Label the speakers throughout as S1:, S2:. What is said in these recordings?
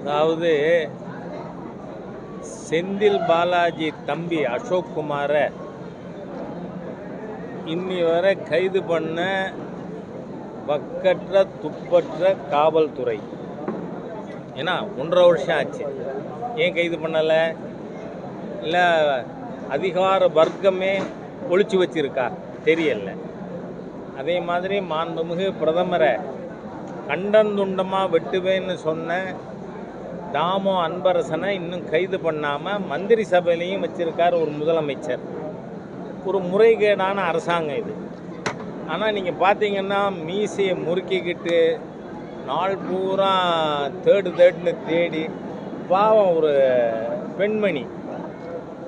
S1: அதாவது செந்தில் பாலாஜி தம்பி அசோக் குமாரை இன்னி வரை கைது பண்ண வக்கற்ற துப்பற்ற காவல்துறை. ஏன்னா ஒன்றரை வருஷம் ஆச்சு. ஏன் கைது பண்ணலை? இல்லை அதிகார வர்க்கமே ஒழிச்சு வச்சிருக்கா? தெரியல. அதே மாதிரி மாண்புமிகு பிரதமரை கண்டந்துண்டமாக வெட்டுவேன்னு சொன்ன தாமோ அன்பரசனை இன்னும் கைது பண்ணாமல் மந்திரி சபையிலையும் வச்சுருக்கார் ஒரு முதலமைச்சர். ஒரு முறைகேடான அரசாங்கம் இது. ஆனால் நீங்கள் பார்த்தீங்கன்னா மீசையை முறுக்கிக்கிட்டு நாள் பூரா தேடு தேடுன்னு தேடி பாவம் ஒரு பெண்மணி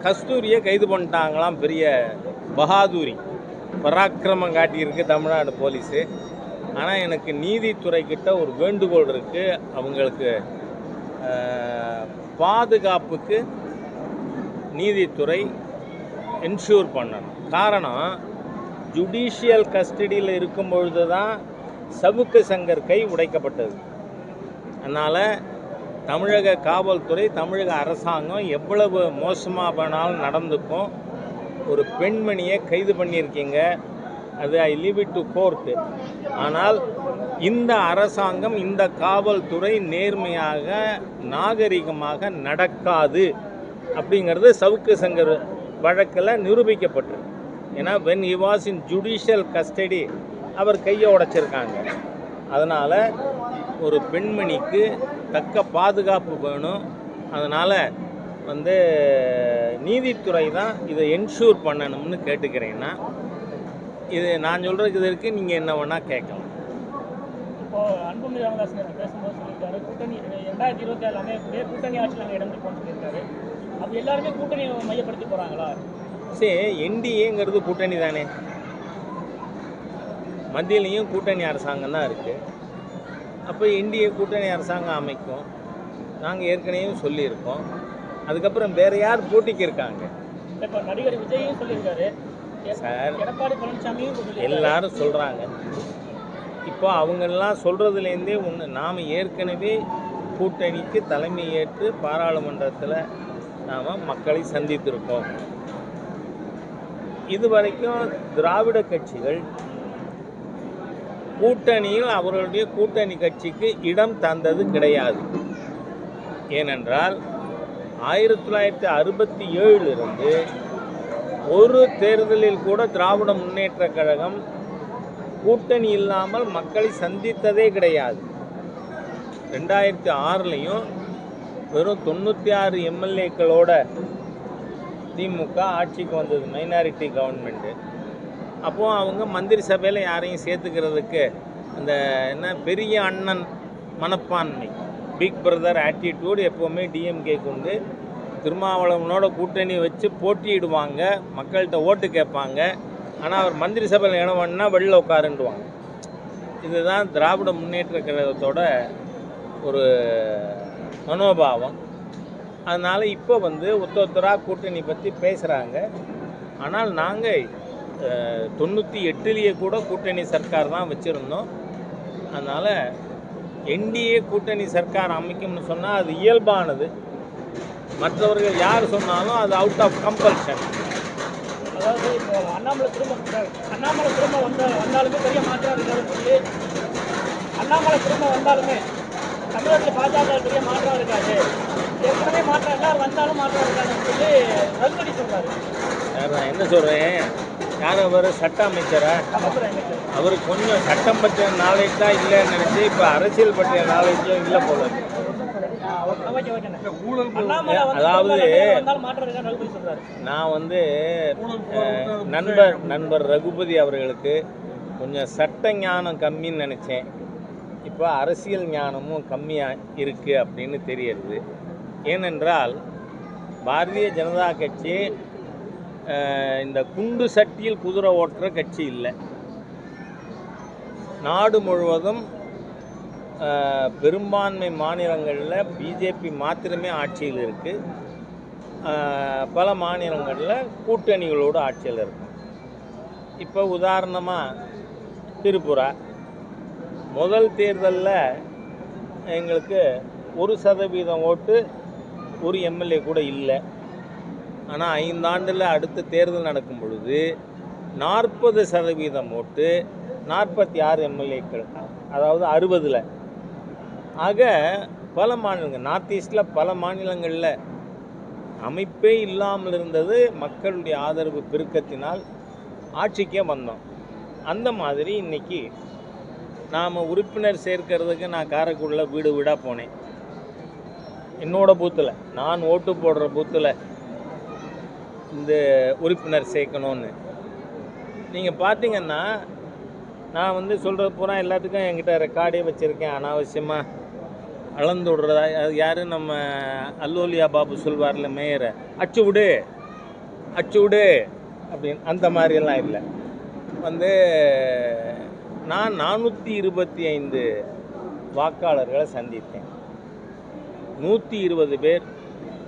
S1: கஸ்தூரியை கைது பண்ணிட்டாங்களாம் பெரிய பகாதூரி. பராக்கிரமம் காட்டியிருக்கு தமிழ்நாடு போலீஸு. ஆனால் எனக்கு நீதித்துறைக்கிட்ட ஒரு வேண்டுகோள் இருக்குது அவங்களுக்கு பாதுகாப்புக்கு நீதித்துறை என்ஷூர் பண்ணணும். காரணம் ஜுடிஷியல் கஸ்டடியில் இருக்கும் பொழுது தான் சவுக்கு சங்கர் கை உடைக்கப்பட்டது. அதனால் தமிழக காவல்துறை தமிழக அரசாங்கம் எவ்வளவு மோசமாக வேணாலும் நடந்துக்கும் ஒரு பெண்மணியை கைது பண்ணியிருக்கீங்க. அது I leave it to court ஆனால் இந்த அரசாங்கம் இந்த காவல்துறை நேர்மையாக நாகரிகமாக நடக்காது அப்படிங்கிறது சவுக்கு சங்கர் வழக்கில் நிரூபிக்கப்பட்டிருக்கு ஏன்னா when he was in judicial custody அவர் கையை உடைச்சிருக்காங்க. அதனால் ஒரு பெண்மணிக்கு தக்க பாதுகாப்பு வேணும். அதனால் வந்து நீதித்துறை தான் இதை என்ஷூர் பண்ணணும்னு கேட்டுக்கிறேன்னா இது நான் சொல்கிறதுக்கு இதற்கு நீங்கள் என்ன வேணால் கேட்கலாம்.
S2: இப்போ அன்புமணி ராமதாஸ் நேற்று பேசும்போது சொல்லியிருக்காரு கூட்டணி ரெண்டாயிரத்தி இருபத்தி ஏழு அமையக்கூடிய கூட்டணி ஆட்சியில் நாங்கள் சொல்லியிருக்காரு. அப்போ எல்லாருமே கூட்டணி மையப்படுத்தி போகிறாங்களா
S1: சரி என்டிஏங்கிறது கூட்டணி தானே. மத்தியிலையும் கூட்டணி அரசாங்கம் தான் இருக்குது அப்போ என்டிஏ கூட்டணி அரசாங்கம் அமைக்கும். நாங்கள் ஏற்கனவே சொல்லியிருக்கோம். அதுக்கப்புறம் வேறு யார் போட்டிக்கு இருக்காங்க?
S2: இப்போ நடிகர் விஜயும் சொல்லியிருக்காரு
S1: சார்
S2: எடப்பாடி பழனிசாமியும்
S1: எல்லாரும் சொல்கிறாங்க இப்போ அவங்கெல்லாம் சொல்கிறதுலேருந்தே ஒன்று நாம் ஏற்கனவே கூட்டணிக்கு தலைமை ஏற்று பாராளுமன்றத்தில் நாம் மக்களை சந்தித்திருக்கோம். இதுவரைக்கும் திராவிட கட்சிகள் கூட்டணியில் அவர்களுடைய கூட்டணி கட்சிக்கு இடம் தந்தது கிடையாது. ஏனென்றால் ஆயிரத்தி தொள்ளாயிரத்தி அறுபத்தி ஏழிலிருந்து ஒரு தேர்தலில் கூட திராவிட முன்னேற்ற கழகம் கூட்டணி இல்லாமல் மக்களை சந்தித்ததே கிடையாது. ரெண்டாயிரத்தி ஆறுலேயும் வெறும் தொண்ணூற்றி ஆறு எம்எல்ஏக்களோட திமுக ஆட்சிக்கு வந்தது மைனாரிட்டி கவர்மெண்ட்டு அப்போது அவங்க மந்திரி சபையில் யாரையும் சேர்த்துக்கிறதுக்கு அந்த என்ன பெரிய அண்ணன் மனப்பான்மை பிக் பிரதர் ஆட்டிடியூட் எப்போவுமே டிஎம்கேக்கு உண்டு. திருமாவளவனோட கூட்டணி வச்சு போட்டியிடுவாங்க. மக்கள்கிட்ட ஓட்டு கேட்பாங்க. ஆனால் அவர் மந்திரி சபையில் இடம் வேணும்னா வெளில உட்காருண்டுவாங்க இதுதான் திராவிட முன்னேற்ற கழகத்தோட ஒரு மனோபாவம். அதனால் இப்போ வந்து ஒத்தொத்தராக கூட்டணி பற்றி பேசுகிறாங்க ஆனால் நாங்கள் தொண்ணூற்றி எட்டுலேயே கூட கூட்டணி சர்க்கார் தான் வச்சுருந்தோம். அதனால் என்டிஏ கூட்டணி சர்க்கார் அமைக்கும்னு சொன்னால் அது இயல்பானது. மற்றவர்கள் யார் சொன்னாலும் அது அவுட் ஆஃப் கம்பல்ஷன்
S2: அதாவது இப்போ அண்ணாமலை திரும்ப அண்ணாமலை திரும்ப வந்த வந்தாலுமே பெரிய மாற்றம் இருக்காதுன்னு சொல்லி அண்ணாமலை திரும்ப வந்தாலுமே தமிழகத்தில் பாஜக பெரிய மாற்றம் இருக்காது. ஏற்கனவே மாற்றம் எல்லாரும் வந்தாலும் மாற்றம் இருக்காதுன்னு சொல்லி சொல்றாரு.
S1: யார் நான் என்ன சொல்கிறேன் யார் அவர்? சட்ட அமைச்சர்? அவருக்கு கொஞ்சம் சட்டம் பற்றிய நாலேஜ் தான் இல்லைன்னு நினச்சி இப்போ அரசியல் பற்றிய நாலேஜும் இல்லை போல இருக்கு.
S2: ஓகே ஓகேண்ணே அண்ணாமலை வந்து
S1: அதாவது- நான் வந்து நண்பர் நண்பர் ரகுபதி அவர்களுக்கு கொஞ்சம் சட்ட ஞானம் கம்மின்னு நினச்சேன். இப்போ அரசியல் ஞானமும் கம்மியாக இருக்குது அப்படின்னு தெரியறது. ஏனென்றால் பாரதிய ஜனதா கட்சி இந்த குண்டு சட்டியில் குதிரை ஓட்டுற கட்சி இல்லை. நாடு முழுவதும் பெரும்பான்மை மாநிலங்களில் பிஜேபி மாத்திரமே ஆட்சியில் இருக்குது பல மாநிலங்களில் கூட்டணிகளோடு ஆட்சியில் இருக்கும் இப்போ உதாரணமாக திரிபுரா. முதல் தேர்தலில் எங்களுக்கு ஒரு சதவீதம் ஓட்டு ஒரு எம்எல்ஏ கூட இல்லை. ஆனால் ஐந்தாண்டில் அடுத்த தேர்தல் நடக்கும் பொழுது நாற்பது சதவீதம் ஓட்டு நாற்பத்தி ஆறு எம்எல்ஏக்கள் அதாவது அறுபதில் ஆக பல மாநிலங்கள் நார்த் ஈஸ்டில் பல மாநிலங்களில் அமைப்பே இல்லாமல் இருந்தது மக்களுடைய ஆதரவு பெருக்கத்தினால் ஆட்சிக்கே வந்தோம். அந்த மாதிரி இன்னைக்கு நாம் உறுப்பினர் சேர்க்கறதுக்கு நான் காரைக்குடியில் வீடு வீடாக போனேன். என்னோட பூத்தில் நான் ஓட்டு போடுற பூத்தில் இந்த உறுப்பினர் சேர்க்கணும்னு. நீங்கள் பார்த்தீங்கன்னா நான் வந்து சொல்கிறது பூரா எல்லாத்துக்கும் என்கிட்ட ரெக்கார்டே வச்சுருக்கேன் அனாவசியமாக அளந்து விடுறதா அது யார்? நம்ம அல்லோலியா பாபு சொல்வார்ல மேயரை. அச்சு விடு அச்சு விடு அப்படின்னு. அந்த மாதிரியெல்லாம் இல்லை. வந்து நான் நானூற்றி இருபத்தி ஐந்து வாக்காளர்களை சந்தித்தேன். நூற்றி இருபது பேர்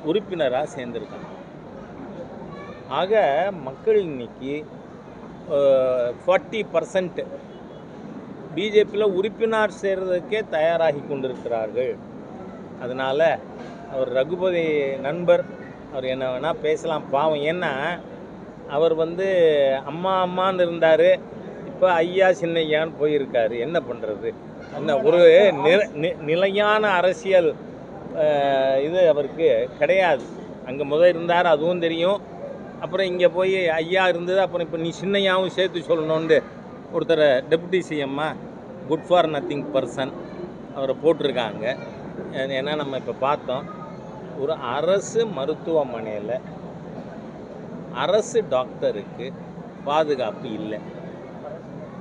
S1: உறுப்பினராக சேர்ந்துருக்காங்க. ஆக மக்கள் இன்னைக்கு ஃபார்ட்டி பர்சன்ட் பிஜேபியில் உறுப்பினர் சேர்றதுக்கே தயாராகி கொண்டிருக்கிறார்கள். அதனால் அவர் ரகுபதி நண்பர் அவர் என்ன வேணால் பேசலாம். பாவம் ஏன்னா அவர் வந்து அம்மா அம்மான்னு இருந்தார். இப்போ ஐயா சின்னையான்னு போயிருக்காரு. என்ன பண்ணுறது என்ன ஒரு நில- நி- நிலையான அரசியல் இது அவருக்கு கிடையாது. அங்கே முதல் இருந்தார் அதுவும் தெரியும். அப்புறம் இங்கே போய் ஐயா இருந்தது. அப்புறம் இப்போ நீ சின்னையாவும் சேர்த்து சொல்லணுன்ட்டு ஒருத்தரை டெபுட்டி சிஎம்மா குட் ஃபார் நத்திங் பர்சன் அவரை போட்டிருக்காங்க. ஏன்னா நம்ம இப்போ பார்த்தோம். ஒரு அரசு மருத்துவமனையில் அரசு டாக்டருக்கு பாதுகாப்பு இல்லை.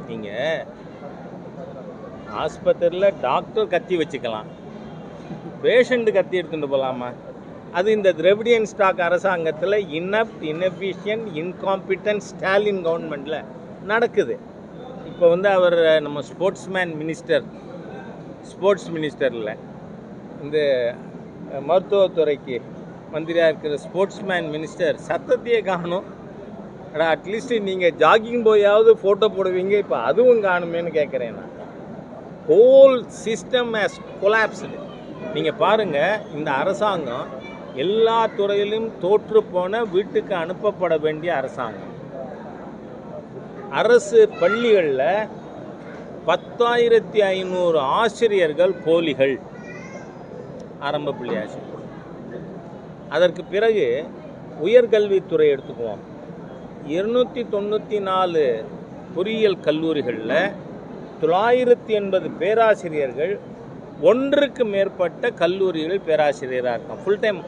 S1: நீங்கள் ஆஸ்பத்திரியில் டாக்டர் கத்தி வச்சுக்கலாம். பேஷண்ட்டு கத்தி எடுத்துகிட்டு போகலாமா அது இந்த திரவிடியன் ஸ்டாக் அரசாங்கத்தில் இன்னப் இன்எஃபிஷியன்ட் இன்காம்பிட்டன்ட் ஸ்டாலின் கவர்மெண்ட்டில் நடக்குது. இப்போ வந்து அவர் நம்ம ஸ்போர்ட்ஸ்மேன் மினிஸ்டர் ஸ்போர்ட்ஸ் மினிஸ்டரில் இந்த மருத்துவத்துறைக்கு மந்திரியாக இருக்கிற ஸ்போர்ட்ஸ்மேன் மினிஸ்டர் சத்தத்தையே காணும். அடா அட்லீஸ்ட் நீங்கள் ஜாகிங் போயாவது ஃபோட்டோ போடுவீங்க. இப்போ அதுவும் காணுமேன்னு கேட்குறேன் நான். ஹோல் சிஸ்டம் ஹேஸ் கொலாப்ஸ்டு நீங்கள் பாருங்கள் இந்த அரசாங்கம் எல்லா துறையிலும் தோற்று போன வீட்டுக்கு அனுப்பப்பட வேண்டிய அரசாங்கம். அரசு பள்ளிகளில் பத்தாயிரத்தி ஐநூறு ஆசிரியர்கள் போலிகள். ஆரம்ப பள்ளி ஆசிரியர். அதற்கு பிறகு உயர்கல்வித்துறை எடுத்துக்குவோம். இருநூற்றி தொண்ணூற்றி நாலு பொறியியல் கல்லூரிகளில் தொள்ளாயிரத்தி எண்பது பேராசிரியர்கள் ஒன்றுக்கு மேற்பட்ட கல்லூரிகளில் பேராசிரியராக இருக்கான் ஃபுல் டைம்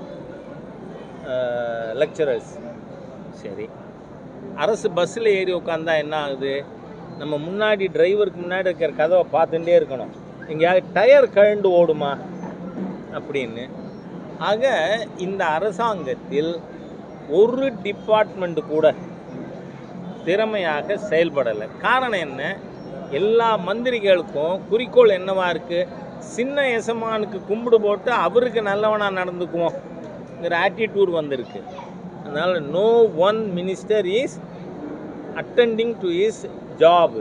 S1: லெக்சரர்ஸ் uh, சரி. அரசு பஸ்ஸில் ஏறி உட்காந்தா என்ன ஆகுது? நம்ம முன்னாடி டிரைவருக்கு முன்னாடி இருக்கிற கதவை பார்த்துட்டே இருக்கணும். எங்கேயாவது டயர் கழண்டு ஓடுமா? அப்படின்னு. ஆக இந்த அரசாங்கத்தில் ஒரு டிபார்ட்மெண்ட் கூட திறமையாக செயல்படலை. காரணம் என்ன? எல்லா மந்திரிகளுக்கும் குறிக்கோள் என்னவா இருக்குது சின்ன எசமானுக்கு கும்பிடு போட்டு அவருக்கு நல்லவனாக நடந்துக்குவோங்கிற ஆட்டிடியூட் வந்திருக்கு. அதனால் no one minister is attending to is job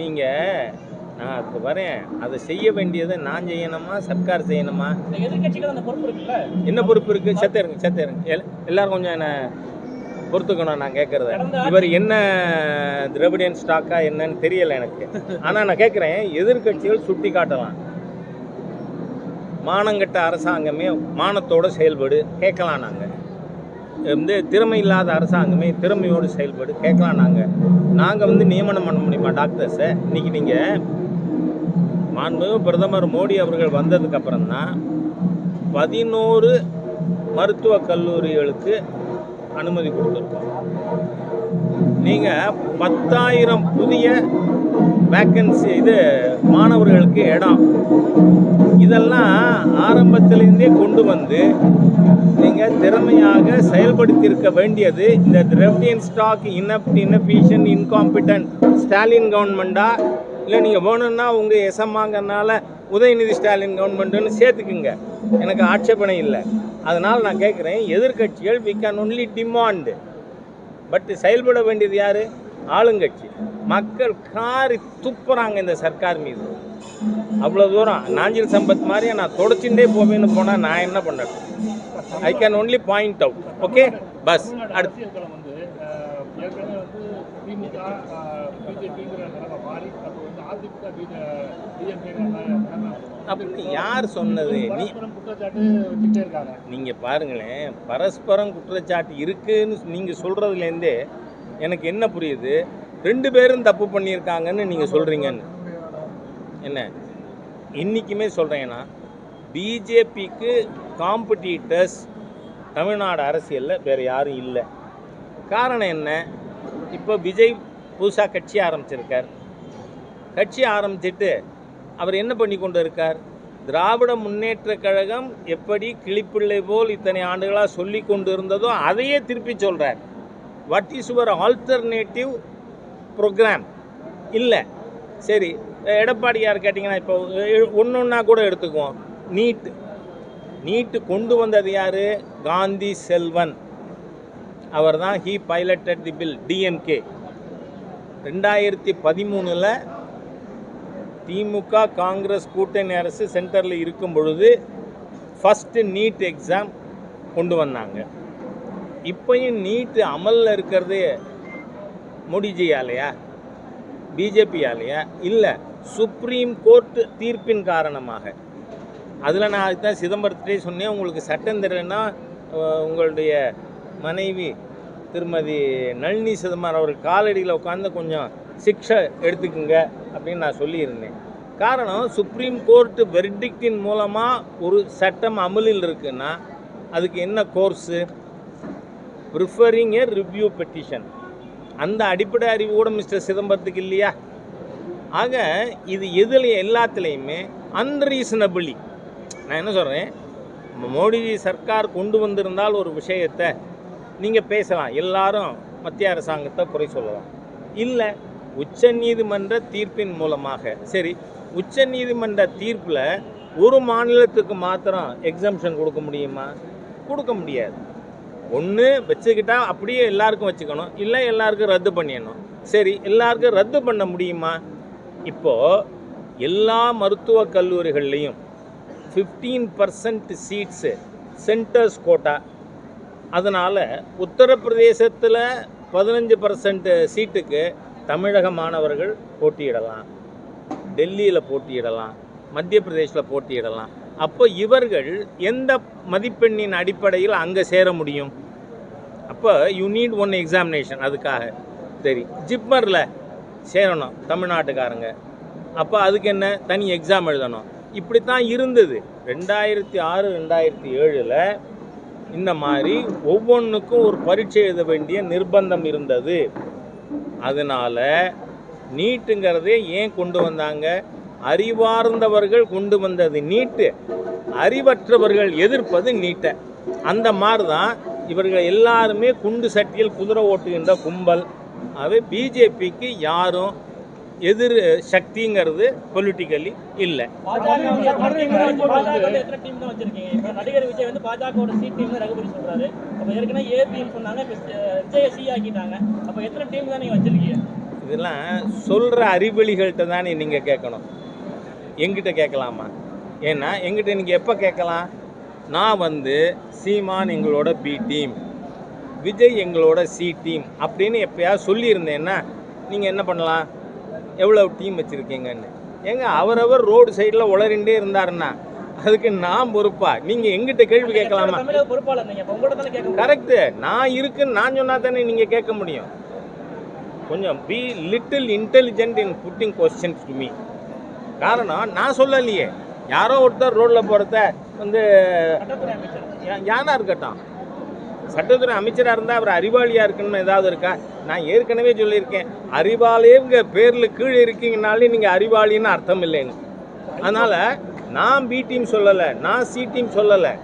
S1: நீங்கள் நான் அதுக்கு வரேன். அதை செய்ய வேண்டியதை நான் செய்யணுமா? சர்க்கார் செய்யணுமா? என்ன பொறுப்பு இருக்குது செத்தருங்க செத்தருங்க எல் எல்லாரும் கொஞ்சம் என்ன பொறுத்துக்கணும் நான் கேட்குறத. இவர் என்ன திரவிடியன் ஸ்டாக்கா என்னன்னு தெரியல எனக்கு. ஆனால் நான் கேட்குறேன் எதிர்க்கட்சிகள் சுட்டி காட்டலாம் மானங்கட்ட அரசாங்கமே மானத்தோட செயல்படு கேட்கலாம் நாங்கள் வந்து திறமை இல்லாத அரசாங்கமே திறமையோடு செயல்படு கேட்கலாம் நாங்கள் நாங்கள் வந்து நியமனம் பண்ண முடியுமா டாக்டர்ஸை இன்னைக்கு நீங்கள் மாண்புமிகு பிரதமர் மோடி அவர்கள் வந்ததுக்கு தான் பதினோரு மருத்துவக் கல்லூரிகளுக்கு அனுமதி கொடுத்துருக்கோம். நீங்கள் பத்தாயிரம் புதிய வேக்கன்சி இது மாணவர்களுக்கு இடம். இதெல்லாம் ஆரம்பத்திலிருந்தே கொண்டு வந்து நீங்கள் திறமையாக செயல்படுத்தியிருக்க வேண்டியது இந்த திரவிடியன் ஸ்டாக் இனப் இனஃபிஷியன் இன்காம்பிட்டன்ட் ஸ்டாலின் கவர்மெண்ட்டா இல்லை நீங்கள் வேணும்னா உங்கள் எசமாங்கனால உதயநிதி ஸ்டாலின் கவர்மெண்ட்டுன்னு சேர்த்துக்குங்க. எனக்கு ஆட்சேபனை இல்லை. அதனால் நான் கேட்குறேன் எதிர்க்கட்சிகள் we can only demand but செயல்பட வேண்டியது யார்? ஆளுங்கட்சி. மக்கள் காரி துப்புறாங்க இந்த சர்க்கார் மீது. அவ்வளோ தூரம். நாஞ்சில் சம்பத் மாதிரி நான் தொடச்சுட்டே போவேன்னு போனால் நான் என்ன பண்ணட்டும் I can only point out okay pass அடுத்து. அப்படி யார் சொன்னது? நீ நீங்கள் பாருங்களேன். பரஸ்பரம் குற்றச்சாட்டு இருக்குன்னு நீங்கள் சொல்கிறதுலேருந்தே எனக்கு என்ன புரியுது? ரெண்டு பேரும் தப்பு பண்ணியிருக்காங்கன்னு நீங்கள் சொல்கிறீங்கன்னு என்ன? இன்றைக்குமே சொல்கிறேன்னா பிஜேபிக்கு காம்படிட்டர்ஸ் தமிழ்நாடு அரசியலில் வேறு யாரும் இல்லை. காரணம் என்ன? இப்போ விஜய் புதுசாக கட்சி ஆரம்பிச்சிருக்கார். கட்சி ஆரம்பிச்சிட்டு அவர் என்ன பண்ணி கொண்டு இருக்கார்? திராவிட முன்னேற்ற கழகம் எப்படி கிளிப்பிள்ளை போல் இத்தனை ஆண்டுகளாக சொல்லி கொண்டு இருந்ததோ அதையே திருப்பி சொல்கிறார் what is your alternative program இல்லை. சரி. எடப்பாடியார் கேட்டிங்கன்னா இப்போ ஒன்று ஒன்றா கூட எடுத்துக்குவோம். நீட். நீட்டு கொண்டு வந்தது யார்? காந்தி செல்வன். அவர் தான் he piloted the bill DMK ரெண்டாயிரத்தி பதிமூணில் திமுக காங்கிரஸ் கூட்டணி அரசு சென்டரில் இருக்கும் பொழுது ஃபஸ்ட்டு நீட் எக்ஸாம் கொண்டு வந்தாங்க. இப்போயும் நீட்டு அமலில் இருக்கிறது மோடிஜியாலையா? பிஜேபியாலையா? இல்லை சுப்ரீம் கோர்ட் தீர்ப்பின் காரணமாக. அதில் நான் அதுதான் சிதம்பரத்திலே சொன்னேன் உங்களுக்கு சட்டம் தெரியலன்னா உங்களுடைய மனைவி திருமதி நளினி சிதம்பரம் அவர் காலடியில் உட்காந்து கொஞ்சம் சிக்ஷை எடுத்துக்குங்க அப்படின்னு நான் சொல்லியிருந்தேன். காரணம் சுப்ரீம் கோர்ட்டு வெர்டிக்டின் மூலமாக ஒரு சட்டம் அமலில் இருக்குன்னா அதுக்கு என்ன course preferring a review petition அந்த அடிப்படை அறிவு கூட மிஸ்டர் சிதம்பரத்துக்கு இல்லையா? ஆக இது எதில் எல்லாத்துலேயுமே அன்ரீசனபிளி நான் என்ன சொல்கிறேன் மோடிஜி சர்க்கார் கொண்டு வந்திருந்தால் ஒரு விஷயத்தை நீங்கள் பேசலாம். எல்லாரும் மத்திய அரசாங்கத்தை குறை சொல்லலாம். இல்லை உச்சநீதிமன்ற தீர்ப்பின் மூலமாக. சரி உச்சநீதிமன்ற தீர்ப்பில் ஒரு மாநிலத்துக்கு மாத்திரம் எக்ஸம்ஷன் கொடுக்க முடியுமா? கொடுக்க முடியாது. ஒன்று வச்சுக்கிட்டா அப்படியே எல்லாருக்கும் வச்சுக்கணும். இல்லை எல்லாருக்கும் ரத்து பண்ணிடணும். சரி எல்லாருக்கும் ரத்து பண்ண முடியுமா? இப்போது எல்லா மருத்துவக் கல்லூரிகள்லேயும் fifteen percent seats centre's quota அதனால் உத்தரப்பிரதேசத்தில் பதினஞ்சு பர்சன்ட் சீட்டுக்கு தமிழக மாணவர்கள் போட்டியிடலாம். டெல்லியில் போட்டியிடலாம். மத்திய பிரதேசில் போட்டியிடலாம். அப்போ இவர்கள் எந்த மதிப்பெண்ணின் அடிப்படையில் அங்கே சேர முடியும்? அப்போ யூ நீட் ஒன் எக்ஸாமினேஷன் அதுக்காக. சரி. ஜிப்மரில் சேரணும் தமிழ்நாட்டுக்காரங்க. அப்போ அதுக்கு என்ன? தனி எக்ஸாம் எழுதணும். இப்படி தான் இருந்தது. ரெண்டாயிரத்தி ஆறு ரெண்டாயிரத்தி ஏழில் இந்த மாதிரி ஒவ்வொன்றுக்கும் ஒரு பரீட்சை எழுத வேண்டிய நிர்பந்தம் இருந்தது. அதனால் நீட்டுங்கிறதே ஏன் கொண்டு வந்தாங்க? அறிவார்ந்தவர்கள் கொண்டு வந்தது நீட்டு. அறிவற்றவர்கள் எதிர்ப்பது நீட்டை. அந்த மாதிரி தான் இவர்கள் எல்லாருமே குண்டு சட்டியில் குதிரை ஓட்டுகின்ற கும்பல் அவை பிஜேபிக்கு யாரும் எதிர் சக்திங்கிறது பொலிட்டிக்கலி இல்லை
S2: நடிகர் விஜய் வந்து பாஜகவோட team னு ரகுபதி சொல்றாரு. அப்ப ஏற்கனவே சொன்னாங்க. விஜயை C ஆக்கிட்டாங்க. அப்ப எத்தனை team தான் நீங்க வச்சிருக்கீங்க?
S1: இதெல்லாம் சொல்கிற அறிவெளிகள்கிட்ட தானே நீங்கள் கேட்கணும் எங்கிட்ட கேட்கலாமா ஏன்னா எங்கிட்ட நீங்கள் எப்போ கேட்கலாம் நான் வந்து சீமான் எங்களோட பி டீம் விஜய் எங்களோட சி டீம் அப்படின்னு எப்பயாவது சொல்லியிருந்தேன்னா நீங்கள் என்ன பண்ணலாம்? எவ்வளோ டீம் வச்சுருக்கீங்கன்னு. ஏங்க அவரவர் ரோடு சைடில் உளறிண்டே இருந்தாருன்னா அதுக்கு நான் பொறுப்பா? நீங்கள் எங்கிட்ட கேள்வி கேட்கலாமா. கரெக்டு நான் இருக்குன்னு நான் சொன்னா தானே நீங்கள் கேட்க முடியும். கொஞ்சம் be little intelligent in putting questions to me காரணம் நான் சொல்லலையே. யாரோ ஒருத்தர் ரோட்டில் போகிறத வந்து
S2: சட்டத்துறை அமைச்சர்.
S1: யா- யாரா இருக்கட்டும். சட்டத்துறை அமைச்சராக இருந்தால் அவர் அறிவாளியாக இருக்குன்னு ஏதாவது இருக்கா? நான் ஏற்கனவே சொல்லியிருக்கேன். அறிவாளிங்க பேரில் கீழே இருக்கீங்கனாலே நீங்கள் அறிவாளின்னு அர்த்தம் இல்லைன்னு. அதனால் நான் பி டீம் சொல்லலை நான் சி டீம் சொல்லலை.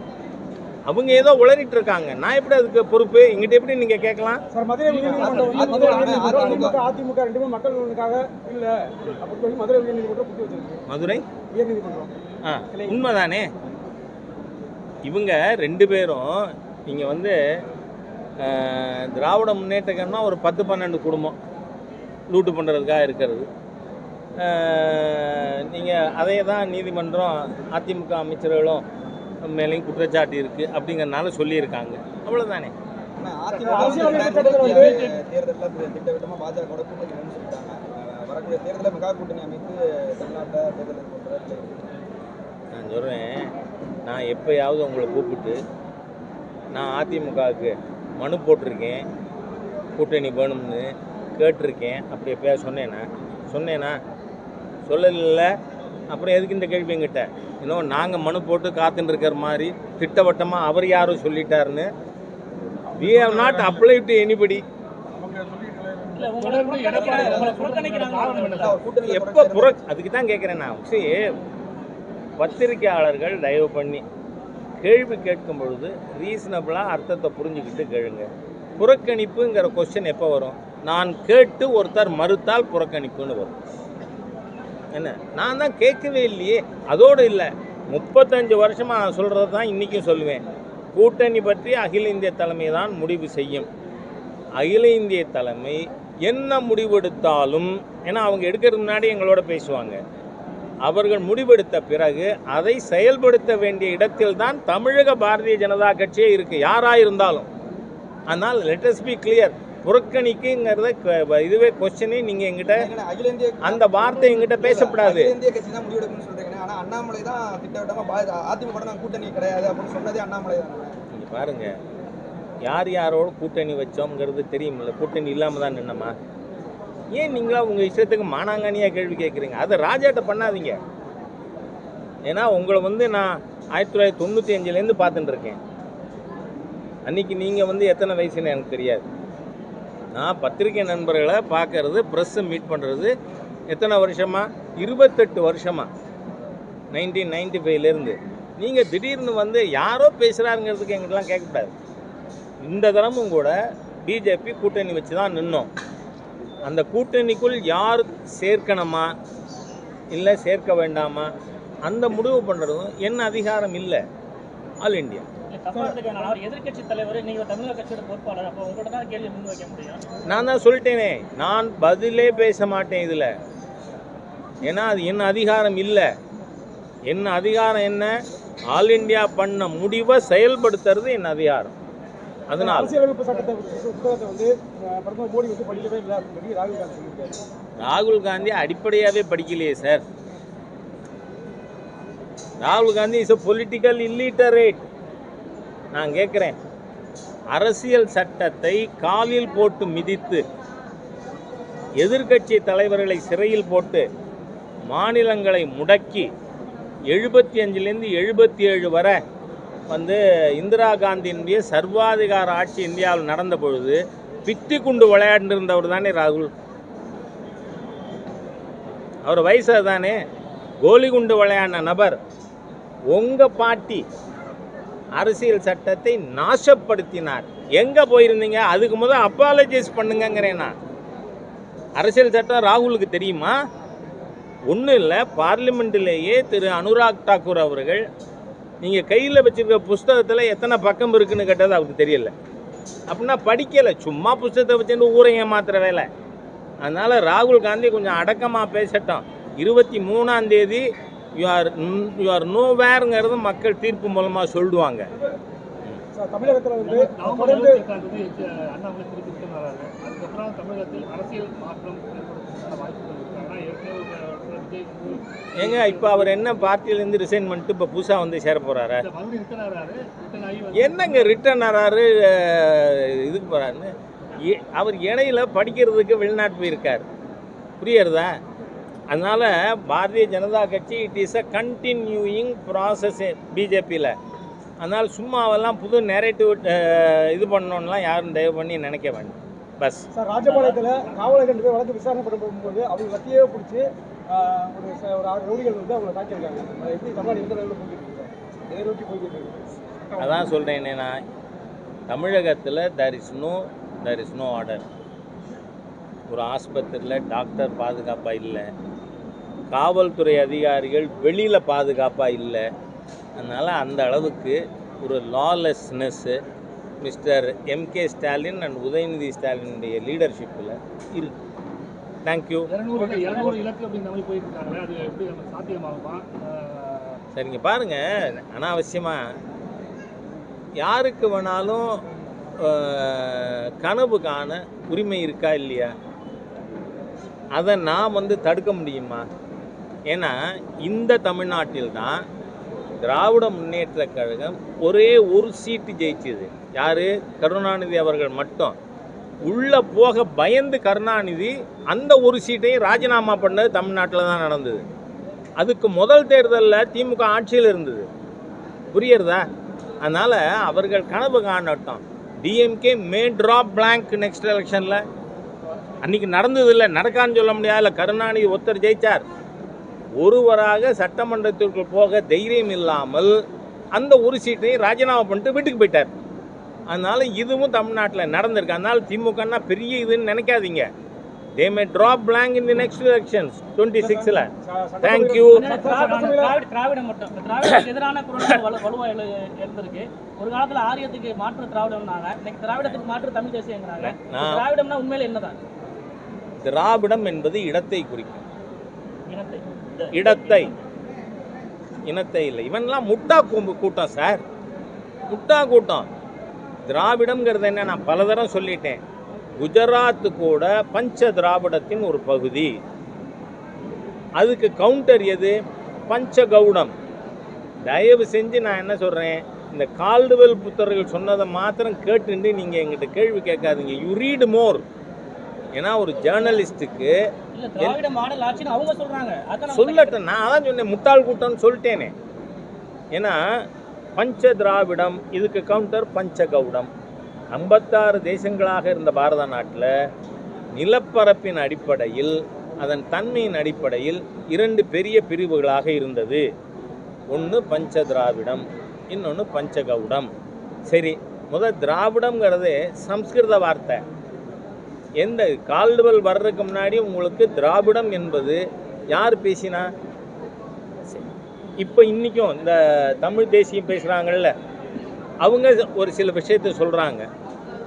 S1: அவங்க ஏதோ உளறிட்டு இருக்காங்க. நான் எப்படி அதுக்கு பொறுப்பு? எங்கிட்ட எப்படி நீங்கள் கேட்கலாம்?
S3: சார் மதுரை உயர்நீதிமன்றம் வந்து மதுரை உயர்நீதிமன்றம் திமுக அதிமுக ரெண்டுமே மக்கள் நலனுக்காக இல்ல மதுரை
S1: மதுரை?
S3: உயர்நீதிமன்றம்.
S1: உண்மைதானே? இவங்க ரெண்டு பேரும் நீங்கள் வந்து திராவிட முன்னேற்றக்கம்னா ஒரு பத்து பன்னெண்டு குடும்பம் லூட்டு பண்ணுறதுக்காக இருக்கிறது. நீங்கள் அதே தான் நீதிமன்றம் அதிமுக அமைச்சர்களும் மேலேயும் குற்றச்சாட்டு இருக்குது அப்படிங்கிறனால சொல்லியிருக்காங்க. அவ்வளோதானே
S4: தேர்தல்ல திட்டவட்டமா பாஜக சொல்லிட்டாங்க. அஹ் வரக்கூடிய தேர்தலில் மெகா கூட்டணி அமைத்து தமிழ்நாட்டில் தேர்தல் எதிர்கொள்றதுல
S1: நான் சொல்கிறேன் நான் எப்போயாவது உங்களை கூப்பிட்டு நான் அதிமுகவுக்கு மனு போட்டிருக்கேன் கூட்டணி வேணும்னு கேட்டிருக்கேன் அப்படி எப்போயாவது சொன்னேனா? சொன்னேனா? சொல்லல அப்புறம் எதுக்கு இந்த கேள்வி என்கிட்ட? இன்னும் நாங்கள் மனு போட்டு காத்துன்னு இருக்கிற மாதிரி திட்டவட்டமாக அவர் யாரும் சொல்லிட்டாருன்னு. We have not apply to anybody எப்போ புற அதுக்கு தான் கேட்குறேன் நான். சரி பத்திரிக்கையாளர்கள் தயவு பண்ணி கேள்வி கேட்கும் பொழுது ரீசனபிளாக அர்த்தத்தை புரிஞ்சுக்கிட்டு கேளுங்க. புறக்கணிப்புங்கிற கொஸ்டின் எப்போ வரும்? நான் கேட்டு ஒருத்தர் மறுத்தால் புறக்கணிப்புன்னு வரும். என்ன? நான் தான் கேட்கவே இல்லையே. அதோடு இல்லை. முப்பத்தஞ்சு வருஷமாக நான் சொல்கிறது தான் இன்றைக்கும் சொல்லுவேன். கூட்டணி பற்றி அகில இந்திய தலைமை தான் முடிவு செய்யும். அகில இந்திய தலைமை என்ன முடிவெடுத்தாலும் ஏன்னா அவங்க எடுக்கிறதுக்கு முன்னாடி எங்களோட பேசுவாங்க. அவர்கள் முடிவெடுத்த பிறகு அதை செயல்படுத்த வேண்டிய இடத்தில் தான் தமிழக பாரதிய ஜனதா கட்சியே இருக்குது யாராக இருந்தாலும் ஆனால் லெட்டஸ் பி கிளியர் புறக்கணிக்குங்கிறத இதுவே கொஸ்டினே நீங்கள் எங்கிட்ட அந்த வார்த்தை எங்கிட்ட பேசப்படாது பாருங்க. யார் யாரோட கூட்டணி வச்சோங்கிறது தெரியுமில்ல. கூட்டணி இல்லாமல் தான் நின்னமா? ஏன் நீங்களா உங்கள் இஷ்டத்துக்கு மானாங்கானியாக கேள்வி கேட்குறீங்க அதை ராஜாட்ட பண்ணாதீங்க. ஏன்னா உங்களை வந்து நான் ஆயிரத்தி தொள்ளாயிரத்தி தொண்ணூற்றி அஞ்சுலேருந்து பார்த்துட்டு இருக்கேன். அன்றைக்கி நீங்கள் வந்து எத்தனை வயசுன்னு எனக்கு தெரியாது. நான் பத்திரிகை நண்பர்களை பார்க்கறது ப்ரெஸ்ஸை மீட் பண்ணுறது எத்தனை வருஷமா? இருபத்தெட்டு வருஷமா. நைன்டீன் நைன்டி ஃபைவ்லேருந்து நீங்கள் திடீர்னு வந்து யாரோ பேசுகிறாருங்கிறதுக்கு எங்கிட்டலாம் கேட்கக்கூடாது. இந்த தரமும் கூட பிஜேபி கூட்டணி வச்சு தான் நின்னோம். அந்த கூட்டணிக்குள் யார் சேர்க்கணுமா? இல்லை சேர்க்க வேண்டாமா? அந்த முடிவு பண்ணுறதும் என்ன அதிகாரம் இல்லை. ஆல் இண்டியா நான் தான் சொல்லிட்டேனே நான் பதிலே பேச மாட்டேன் இதில். ஏன்னா அது என்ன அதிகாரம் இல்லை. என்ன அதிகாரம் என்ன? ஆல் இண்டியா பண்ண முடிவை செயல்படுத்துறது என் அதிகாரம். அதனால்.
S3: அரசியலமைப்பு சட்டத்தை புத்தகத்தை வந்து பிரதமர் மோடி வந்து படிக்கவே இல்லை அப்படின்னு ராகுல் காந்தி சொல்லியிருக்காரு.
S1: ராகுல் காந்தி அடிப்படையாகவே படிக்கலையே சார். ராகுல் Gandhi is a political illiterate. நான் கேட்குறேன். அரசியல் சட்டத்தை காலில் போட்டு மிதித்து எதிர்க்கட்சி தலைவர்களை சிறையில் போட்டு மாநிலங்களை முடக்கி எழுபத்தி அஞ்சுலேருந்து எழுபத்தி ஏழு வரை வந்து இந்திரா காந்தியினுடைய சர்வாதிகார ஆட்சி இந்தியாவில் நடந்த பொழுது பித்தி குண்டு விளையாண்டிருந்தவர் தானே ராகுல்? அவர் வயசு தானே? கோலி குண்டு விளையாடின நபர் உங்கள் பாட்டி அரசியல் சட்டத்தை நாசப்படுத்தினார். எங்கே போயிருந்தீங்க? அதுக்கு முதல் அப்பாலஜைஸ் பண்ணுங்கங்கிறேன் நான். அரசியல் சட்டம் ராகுலுக்கு தெரியுமா? ஒன்றும் இல்லை பார்லிமெண்ட்டிலேயே திரு அனுராக் தாக்கூர் அவர்கள் நீங்கள் கையில் வச்சிருக்க புஸ்தகத்தில் எத்தனை பக்கம் இருக்குன்னு கேட்டது அவருக்கு தெரியல. அப்படின்னா படிக்கலை. சும்மா புஸ்தகத்தை வச்சுட்டு ஊரை ஏமாத்துற வேலை. அதனால் ராகுல் காந்தி கொஞ்சம் அடக்கமாக பேசட்டும். இருபத்தி மூணாம் தேதி you are you are no வேருங்கிறது மக்கள் தீர்ப்பு மூலமாக சொல்லுவாங்க.
S3: தமிழகத்தில் வந்து தொடர்ந்து
S5: அதுக்கப்புறம் தமிழகத்தில் அரசியல் மாற்றம் ஏற்படுவதற்கான வாய்ப்புகள்
S1: ஏங்க இப்போ அவர் என்ன பார்ட்டியிலேருந்து ரிசைன் பண்ணிட்டு இப்போ புதுசாக வந்து சேர போகிறாரு என்னங்க ரிட்டர்ன் ஆறாரு? இதுக்கு போகிறாருன்னு அவர் இடையில படிக்கிறதுக்கு வெளிநாட்டு போயிருக்கார். புரியுறதா? அதனால் பாரதிய ஜனதா கட்சி it is a continuing process பிஜேபியில். அதனால் சும்மாவெல்லாம் புது நேரேட்டிவ் இது பண்ணணும்லாம் யாரும் தயவு பண்ணி நினைக்க வேண்டாம். பஸ்.
S3: சார் ராஜபாளையத்தில் காவலர்கள் பேர் வழக்கு விசாரணை பண்ண போகும்போது அவங்க வட்டியே பிடிச்சி ஒரு ஒரு ஆறு நோடிகள் வந்து அவங்களை தாக்கியிருக்காங்க. அதை எப்படி தமிழ்நாடு எந்த லெவலில் போய்கிட்டு இருக்கு எதை நோக்கி போய்கிட்டு இருக்கு?
S1: அதான் சொல்கிறேன் நான் தமிழகத்தில் there is no there is no order ஒரு ஆஸ்பத்திரியில் டாக்டர் பாதுகாப்பாக இல்லை. காவல்துறை அதிகாரிகள் வெளியில் பாதுகாப்பாக இல்லை. அதனால் அந்த அளவுக்கு ஒரு lawlessness mister MK Stalin and Udhayanidhi ஸ்டாலினுடைய லீடர்ஷிப்பில் இருக்குது தேங்க்யூ சரிங்க பாருங்க. அனாவசியமாக யாருக்கு வேணாலும் கனவு காண உரிமை இருக்கா இல்லையா? அதை நான் வந்து தடுக்க முடியுமா? ஏன்னா இந்த தமிழ்நாட்டில் தான் திராவிட முன்னேற்ற கழகம் ஒரே ஒரு சீட்டு ஜெயிச்சது. யாரு? கருணாநிதி அவர்கள் மட்டும். உள்ளே போக பயந்து கருணாநிதி அந்த ஒரு சீட்டையும் ராஜினாமா பண்ணது தமிழ்நாட்டில் தான் நடந்தது. அதுக்கு முதல் தேர்தலில் திமுக ஆட்சியில் இருந்தது. புரியுறதா? அதனால் அவர்கள் கனவு காணட்டும். DMK may drop blank next எலெக்ஷனில் அன்றைக்கி நடந்தது இல்லை நடக்கான்னு சொல்ல முடியாதுல கருணாநிதி ஒருத்தர் ஜெயித்தார் ஒருவராக சட்டமன்றத்திற்குள் போக தைரியம் இல்லாமல் அந்த ஒரு சீட்டையும் ராஜினாமா பண்ணிட்டு வீட்டுக்கு போயிட்டார். அதனால இதுவும் தமிழ்நாட்டில் நடந்திருக்கு. அதனால திமுகன்னா பெரிய இதுன்னு நினைக்காதீங்க. They may drop blank in the next elections twenty சிக்ஸில் தேங்க்யூ
S2: திராவிடம் மட்டும். திராவிடத்துக்கு எதிரான குரல் வலு வலுவா எழு எழுந்திருக்கு. ஒரு காலத்துல ஆரியத்துக்கு மாற்று திராவிடம்னாங்க. இன்னைக்கு திராவிடத்துக்கு மாற்று தமிழ் தேசியங்கிறாங்க. திராவிடம்னா உண்மையில என்னதான்?
S1: திராவிடம் என்பது இடத்தை குறிக்கும். இடத்தை. இனத்தை இல்லை. இவன்லாம் முட்டா கூம்பு கூட்டம் சார். முட்டா கூட்டம். திராவிடம்ங்கிறது என்ன நான் பல தரம் சொல்லிட்டேன். குஜராத் கூட பஞ்ச திராவிடத்தின் ஒரு பகுதி. அதுக்கு கவுண்டர் எது? பஞ்சகவுடம் தயவு செஞ்சு நான் என்ன சொல்கிறேன் இந்த கால்டுவெல் புத்தர்கள் சொன்னதை மாத்திரம் கேட்டுட்டு நீங்கள் எங்கிட்ட கேள்வி கேட்காதீங்க. யூ ரீடு மோர் ஏன்னா ஒரு ஜேர்னலிஸ்ட்டுக்கு சொல்லட்டும். நான் அதான் சொன்னேன். முட்டாள் கூட்டம்னு சொல்லிட்டேனே. ஏன்னா பஞ்ச திராவிடம் இதுக்கு கவுண்டர் பஞ்சகவுடம் ஐம்பத்தாறு தேசங்களாக இருந்த பாரத நாட்டில் நிலப்பரப்பின் அடிப்படையில் அதன் தன்மையின் அடிப்படையில் இரண்டு பெரிய பிரிவுகளாக இருந்தது. ஒன்று பஞ்ச திராவிடம் இன்னொன்று பஞ்சகௌடம். சரி முதல் திராவிடம்ங்கிறது சம்ஸ்கிருத வார்த்தை. எந்த கால்டுவல் வர்றதுக்கு முன்னாடி உங்களுக்கு திராவிடம் என்பது யார் பேசினா? இப்போ இன்றைக்கும் இந்த தமிழ் தேசியம் பேசுகிறாங்கல்ல அவங்க ஒரு சில விஷயத்தை சொல்கிறாங்க.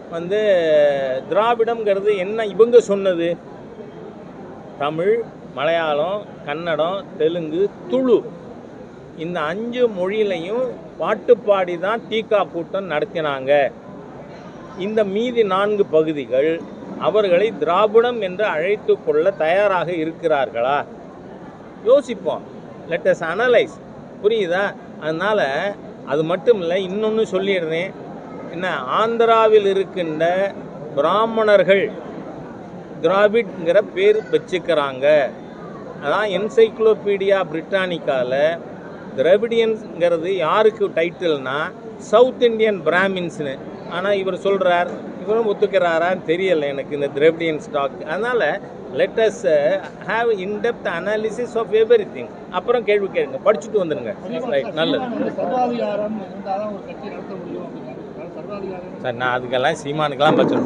S1: வந்து திராவிடம்ங்கிறது என்ன இவங்க சொன்னது? தமிழ் மலையாளம் கன்னடம் தெலுங்கு துளு. இந்த அஞ்சு மொழியிலையும் பாட்டுப்பாடி தான் தீகா கூட்டம் நடத்தினாங்க. இந்த மீதி நான்கு பகுதிகள் அவர்களை திராவிடம் என்று அழைத்து கொள்ள தயாராக இருக்கிறார்களா? யோசிப்போம். லெட் அஸ் அனலைஸ் புரியுதா? அதனால் அது மட்டும் இல்லை இன்னொன்று சொல்லிடுறேன். என்ன? ஆந்திராவில் இருக்கின்ற பிராமணர்கள் திராவிட்ங்கிற பேர் வச்சுக்கிறாங்க. அதான் என்சைக்ளோபீடியா பிரிட்டானிக்காவில் திராவிடியன்ஸுங்கிறது யாருக்கு டைட்டில்னா சவுத் இந்தியன் பிராமின்ஸ்னு ஆனால் இவர் சொல்கிறார் இவரும் ஒத்துக்கிறாரான்னு தெரியல எனக்கு இந்த திராவிடியன் ஸ்டாக் அதனால் let's have in depth analysis of everything அப்புறம் கேள்வி கேளுங்க. படிச்சுட்டு வந்துடுங்க ரைட் நல்லது. சார் நான் அதுக்கெல்லாம் சீமானுக்கெல்லாம் பதில்